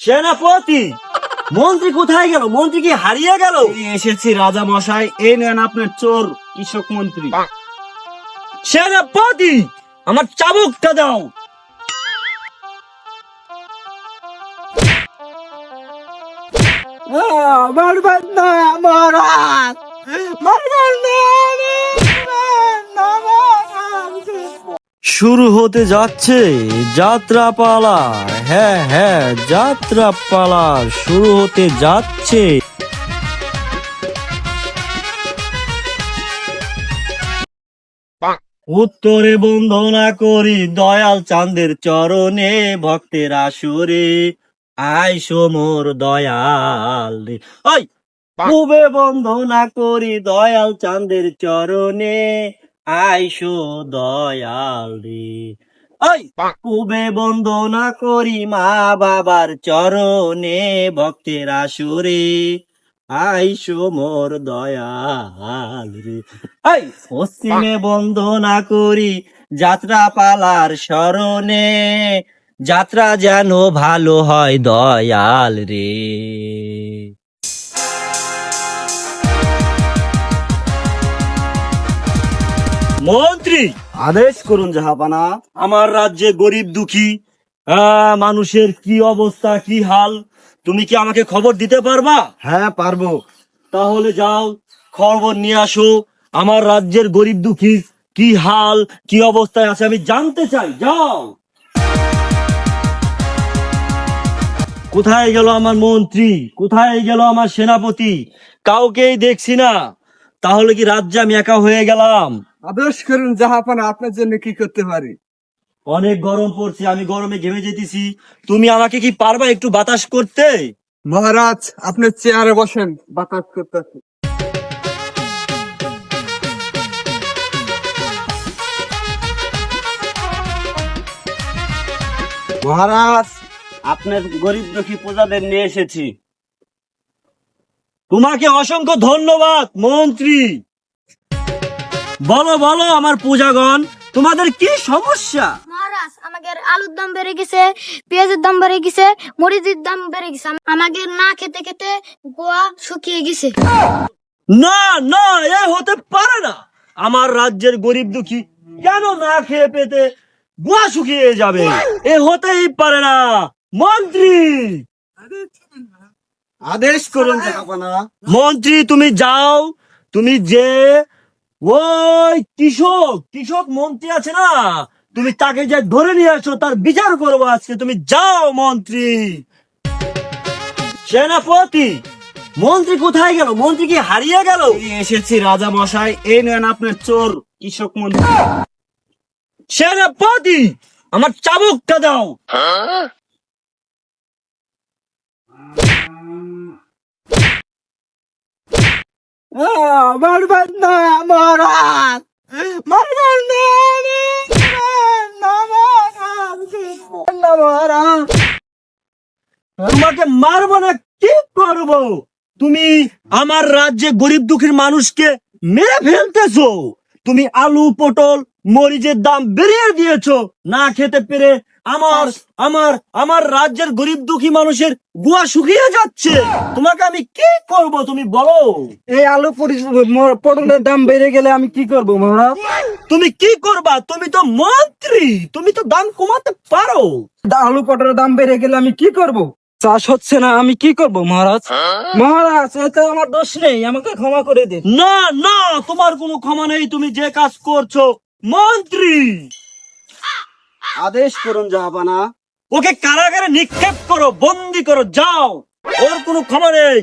সেনাপতি মন্ত্রী কোথায় গেল? মন্ত্রী কি হারিয়ে গেল? এসেছি রাজা মশাই এই নেন আপনার চোর কৃষক মন্ত্রী। সেনাপতি আমার চাবুকটা দাও। মারবেন না মহারাজ মারবেন না শুরু হতে যাচ্ছে যাত্রা পালা হ্যাঁ হ্যাঁ যাত্রা পালা শুরু হতে যাচ্ছে। উত্তরে বন্দনা করি দয়াল চাঁদের চরণে ভক্তের আসরে। আয় মোর দয়াল ওই পূবে বন্দনা করি দয়াল চাঁদের চরণে। আইসো দয়াল রে। ওই পূবে বন্দনা করি মা বাবার চরণে ভক্তের আসরে। আইসো মোর দয়াল রে। এই পশ্চিমে বন্দনা করি যাত্রা পালার স্মরণে। যাত্রা যেন ভালো হয় দয়াল রে। মন্ত্রী আদেশ করুন জাহাপানা। আমার রাজ্যে গরিব দুঃখী মানুষের কি অবস্থা কি হাল? তুমি কি আমাকে খবর দিতে পারবা? হ্যাঁ পারব। তাহলে যাও খবর নিয়ে আসো। আমার রাজ্যের গরিব দুঃখী কি হাল কি অবস্থায় আছে আমি জানতে চাই। যাও। কোথায় গেল আমার মন্ত্রী? কোথায় গেল আমার সেনাপতি? কাউকেই দেখছি না। তাহলে কি রাজ্যে আমি একা হয়ে গেলাম? আদেশ করুন জাহাপানা আপনার জন্য কি করতে পারি? অনেক গরম পড়ছে আমি গরমে ঘেমে যেতেছি। তুমি আমাকে কি পারবা একটু বাতাস করতে? মহারাজ আপনি চেয়ারে বসেন বাতাস করতে মহারাজ আপনার গরিব দুঃখী প্রজাদের নিয়ে এসেছি। তোমাকে অসংখ্য ধন্যবাদ মন্ত্রী। বলো বলো আমার পূজাগণ তোমাদের কি সমস্যা? মহারাজ আমাদের আলুর দাম বেড়ে গেছে পেঁয়াজের দাম বেড়ে গেছে মরিচের দাম বেড়ে গেছে। আমাদের না খেতে খেতে গোয়া শুকিয়ে গেছে। না না এ হতে পারে না। আমার রাজ্যের গরিব দুঃখী কেন না খেয়ে পেতে গোয়া শুকিয়ে যাবে? এ হতেই পারে না মন্ত্রী। আদেশ করুন মন্ত্রী তুমি যাও তুমি যে ওই কৃষক কৃষক মন্ত্রী আছে না? তুমি তাকে যে ধরে নিয়ে আসো তার বিচার করব আজকে। তুমি যাও মন্ত্রী। সেনাপতি মন্ত্রী কোথায় গেল? মন্ত্রী কি হারিয়ে গেল? এসেছি রাজা মশাই এই নেন আপনার চোর কৃষক মন্ত্রী। সেনাপতি আমার চাবুকটা দাও। মারবেন না মারবেন না তোমাকে মারবো না, কি করব? তুমি আমার রাজ্যে গরিব দুঃখীর মানুষকে মেরে ফেলতেছো। তুমি আলু, পটল মরিচের দাম বেরিয়ে দিয়েছ। না খেতে পেরে আমার আমার আমার রাজ্যের গরিব দুঃখী মানুষের গুয়া শুকিয়ে যাচ্ছে। তোমাকে আমি কি করব তুমি বলো? এই আলু পটলের দাম বেড়ে গেলে আমি কি করব মহারাজ? তুমি কি করবা? তুমি তো মন্ত্রী। তুমি তো দাম কমাতে পারো। আলু পটলের দাম বেড়ে গেলে আমি কি করব? চাষ হচ্ছে না আমি কি করব মহারাজ? মহারাজ এতে আমার দোষ নেই আমাকে ক্ষমা করে দিন। না না তোমার কোনো ক্ষমা নেই। তুমি যে কাজ করছ মন্ত্রী! আদেশ করুন জাহাপানা। ওকে কারাগারে নিক্ষেপ করো বন্দি করো যাও। ওর কোনো খবর নেই।